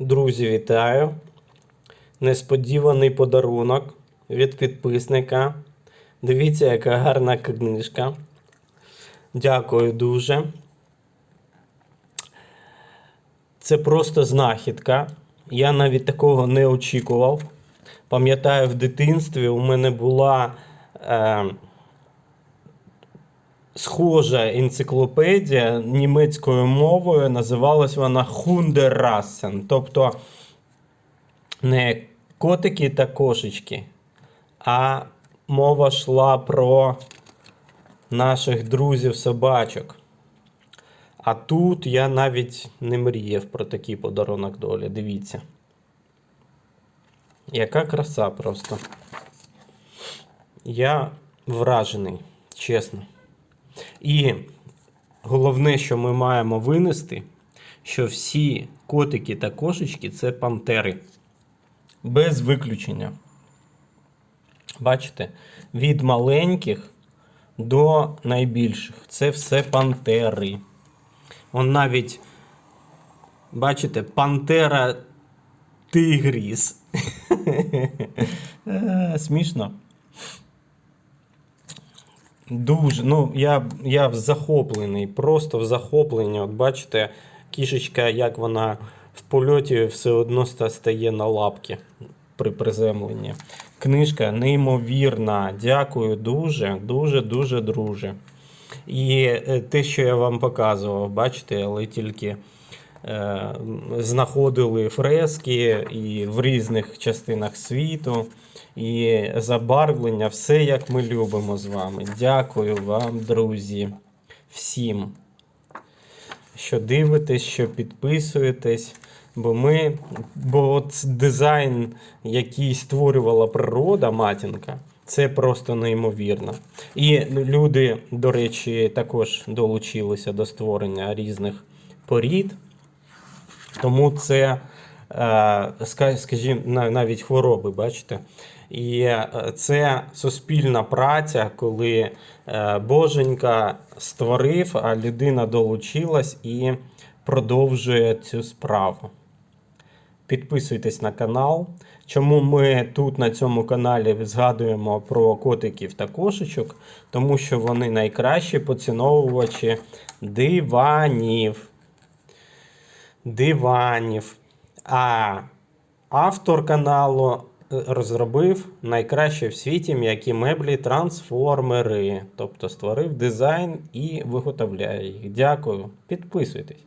Друзі, вітаю! Несподіваний подарунок від підписника. Дивіться, яка гарна книжка. Дякую дуже. Це просто знахідка. Я навіть такого не очікував. Пам'ятаю, в дитинстві у мене була е, схожа енциклопедія німецькою мовою. Називалась вона Хундерасен. Тобто не котики та кошечки, а мова йшла про наших друзів-собачок. А тут я навіть не мріяв про такий подарунок долі. Дивіться. Яка краса просто. Я вражений, чесно. І головне, що ми маємо винести, що всі котики та кошечки це пантери. Без виключення. Бачите, від маленьких до найбільших. Це все пантери. Он навіть, бачите, пантера тигріс. Е, Смішно. Дуже, ну, я, я в захоплений, просто в захопленні. От бачите, кішечка, як вона в польоті все одно стає на лапки при приземленні. Книжка неймовірна. Дякую дуже, дуже, дуже, друже. І е, те, що я вам показував, бачите, але тільки знаходили фрески і в різних частинах світу, і забарвлення, все як ми любимо з вами. Дякую вам, друзі, всім, що дивитесь, що підписуєтесь. Бо ми, бо от дизайн, який створювала природа, матінка, це просто неймовірно. І люди, до речі, також долучилися до створення різних порід. Тому це, е, скажімо, навіть хвороби, бачите. І е, це суспільна праця, коли е, Боженька створив, а людина долучилась і продовжує цю справу. Підписуйтесь на канал. Чому ми тут на цьому каналі згадуємо про котиків та кошечок? Тому що вони найкращі поціновувачі диванів. Диванів. А автор каналу е, розробив найкраще в світі м'які меблі трансформери. Тобто створив дизайн і виготовляє їх. Дякую. Підписуйтесь.